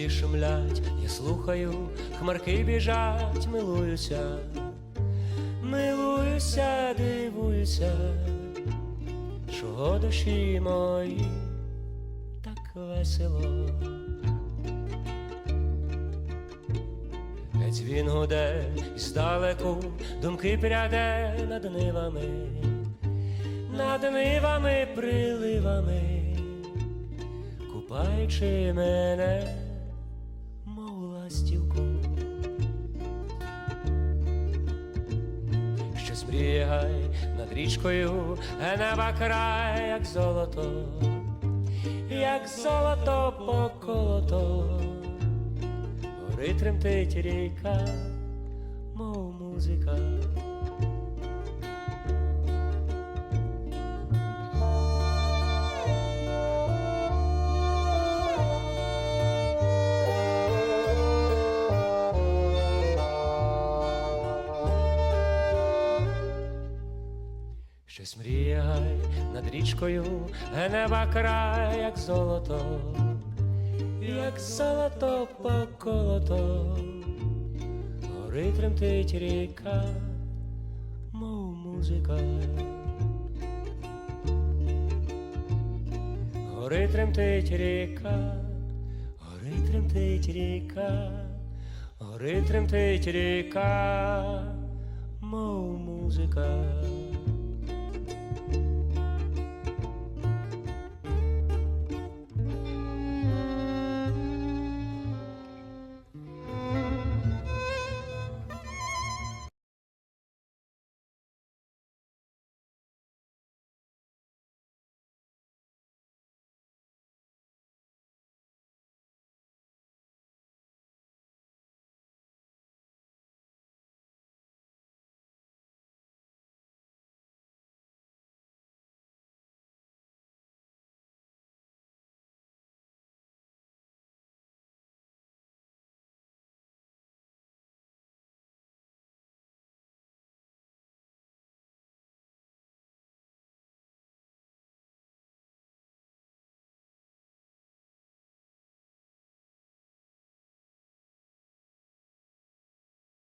Полі шумлять, я слухаю, хмарки біжать, милуюся, милуюся, дивуюся, чого душі мої так весело. Геть він гуде і здалеку думки пряде над нивами, над нивами приливами, купаючи мене, ластівку. що збрігай над річкою, неба край, як золото, як золото поколото. Гори тремтить ріка, мов музика. Щось мріяй над річкою, неба край, як золото, як золото поколото, гори тремтить ріка, мов музика. Гори тремтить ріка, гори тремтить ріка, гори тремтить ріка, мов музика.